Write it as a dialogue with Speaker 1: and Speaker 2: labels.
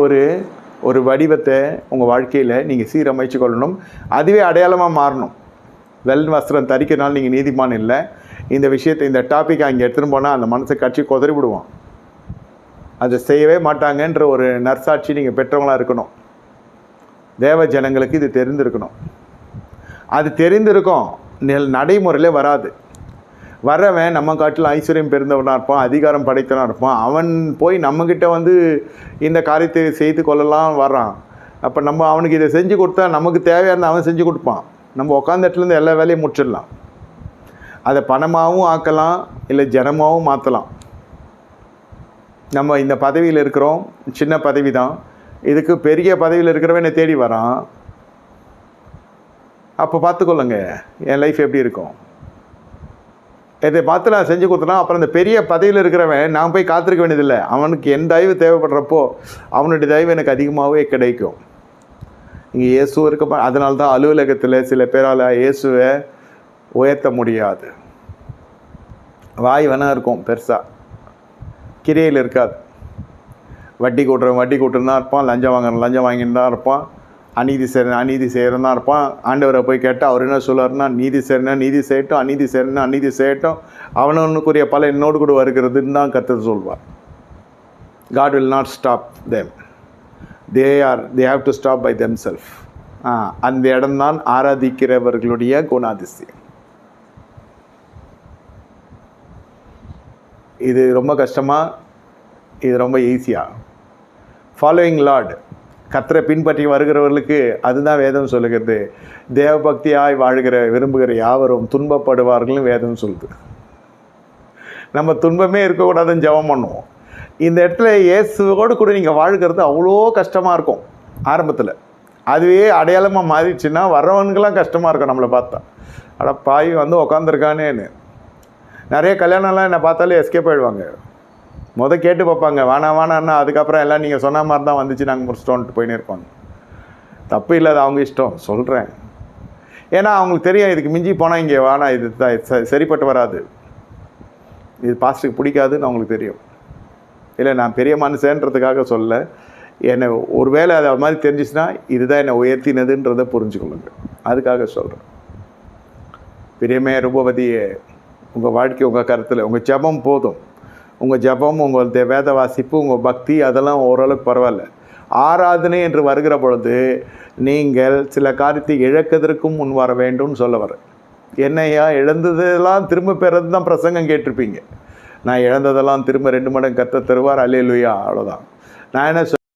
Speaker 1: ஒரு ஒரு வடிவத்தை உங்கள் வாழ்க்கையில் நீங்கள் சீரமைச்சு கொள்ளணும். அதுவே அடையாளமாக மாறணும். வெல் வஸ்திரம் தரிக்கிறனால நீங்கள் நீதிமான் இல்லை. இந்த விஷயத்தை இந்த டாப்பிக்கை அங்கே எடுத்துகிட்டு போனால் அந்த மனசை கட்சி கொதறி விடுவான். அதை செய்யவே மாட்டாங்கன்ற ஒரு நர்சாட்சி நீங்கள் பெற்றவங்களாக இருக்கணும். தேவ ஜனங்களுக்கு இது தெரிந்திருக்கணும். அது தெரிந்திருக்கும். நெல் நடைமுறையில் வராது. வரவன் நம்ம காட்டில் ஐஸ்வர்யம் பெருந்தவனாக இருப்பான் அதிகாரம் படைத்தவனாக இருப்பான். அவன் போய் நம்மக்கிட்ட வந்து இந்த காரியத்தை செய்து கொள்ளலாம் வர்றான். அப்போ நம்ம அவனுக்கு இதை செஞ்சு கொடுத்தா நமக்கு தேவையான அவன் செஞ்சு கொடுப்பான். நம்ம உட்காந்த இடத்துலேருந்து எல்லா வேலையும் முடிச்சிடலாம். அதை பணமாகவும் ஆக்கலாம் இல்லை ஜனமாகவும் மாற்றலாம் நம்ம இந்த பதவியில் இருக்கிறோம் சின்ன பதவி தான் இதுக்கு பெரிய பதவியில் இருக்கிறவன் என்னை தேடி வரான். அப்போ பார்த்துக்கொள்ளுங்க என் லைஃப் எப்படி இருக்கும்? இதை பார்த்து நான் செஞ்சு கொடுத்தனா அப்புறம் அந்த பெரிய பதவியில் இருக்கிறவன் நான் போய் காத்திருக்க வேண்டியதில்லை. அவனுக்கு என் தயவு தேவைப்படுறப்போ அவனுடைய தயவு எனக்கு அதிகமாகவே கிடைக்கும். இங்கே இயேசு இருக்க அதனால தான் அலுவலகத்தில் சில பேரால் இயேசுவை உயர்த்த முடியாது. வாய் வேணா இருக்கும் பெருசாக கிரியையில் இருக்காது. வட்டி கூட்டுறவன் வட்டி கூட்டுன்னு தான் இருப்பான் லஞ்சம் வாங்குறவன் லஞ்சம் வாங்கின்னு தான் இருப்பான். அநீதி செய்கிறேன் அநீதி செய்கிறேன் தான் இருப்பான். ஆண்டவரை போய் கேட்டால் அவர் என்ன சொல்லுவார்னா நீதி செய்யணும் நீதி செய்யட்டும் அநீதி செய்யணும் அநீதி செய்யட்டும் அவனவனுக்குரிய பல என்னோடு கூட வருகிறதுன்னு தான் கற்று சொல்வார். God will not stop them they are they have to stop by themselves அந்த இடம்தான் ஆராதிக்கிறவர்களுடைய குணாதிசயம். இது ரொம்ப கஷ்டமாக இது ரொம்ப ஈஸியாக ஃபாலோயிங் லார்டு கத்தரை பின்பற்றி வருகிறவர்களுக்கு அதுதான் வேதம் சொல்லுகிறது. தேவபக்தியாய் வாழ்கிற விரும்புகிற யாவரும் துன்பப்படுவார்கள் வேதம் சொல்லுது. நம்ம துன்பமே இருக்கக்கூடாதுன்னு ஜெபம் பண்ணுவோம். இந்த இடத்துல இயேசுவோடு கூட நீங்கள் வாழ்கிறது அவ்வளோ கஷ்டமாக இருக்கும் ஆரம்பத்தில். அதுவே அடையாளமாக மாறிடுச்சுன்னா வர்றவனுக்கெல்லாம் கஷ்டமாக இருக்கும் நம்மளை பார்த்தா. அட பாய் வந்து உக்காந்துருக்கானேன்னு. நிறைய கல்யாணம்லாம் என்னை பார்த்தாலே எஸ்கேப் ஆயிடுவாங்க. மொதல் கேட்டு பார்ப்பாங்க. வேணாம் வேணான்னா அதுக்கப்புறம் எல்லாம் நீங்கள் சொன்ன மாதிரி தான் வந்துச்சு. நாங்கள் முடிச்சிட்டோன்ட்டு போயின்னு இருப்பாங்க தப்பு இல்லை அது அவங்க இஷ்டம். சொல்கிறேன் ஏன்னா அவங்களுக்கு தெரியும் இதுக்கு மிஞ்சி போனால் இங்கே வேணாம் இது த- சரிப்பட்டு வராது. இது பாஸ்ட்டுக்கு பிடிக்காதுன்னு அவங்களுக்கு தெரியும். இல்லை நான் பெரிய மனுஷன்றதுக்காக சொல்ல. என்னை ஒரு வேளை அது மாதிரி தெரிஞ்சிச்சுன்னா இதுதான் என்னை உயர்த்தினதுன்றதை புரிஞ்சுக்கொள்ளுங்க. அதுக்காக சொல்கிறேன் பிரியமே ரூபவதியே உங்கள் வாழ்க்கை உங்கள் கருத்தில் உங்கள் ஜபம் போதும். உங்கள் ஜபம் உங்கள் வேத வாசிப்பு உங்கள் பக்தி அதெல்லாம் ஓரளவுக்கு பரவாயில்ல. ஆராதனை என்று வருகிற பொழுது நீங்கள் சில காரியத்தை இழக்கதற்கும் முன் வர வேண்டும்னு சொல்ல வர என்னையா இழந்ததெல்லாம் திரும்ப பெறது தான் பிரசங்கம் கேட்டிருப்பீங்க. நான் இழந்ததெல்லாம் திரும்ப ரெண்டு மடங்கு கத்த தருவார் அல்லேலுயா அவ்வளோதான் நான் என்ன சொல்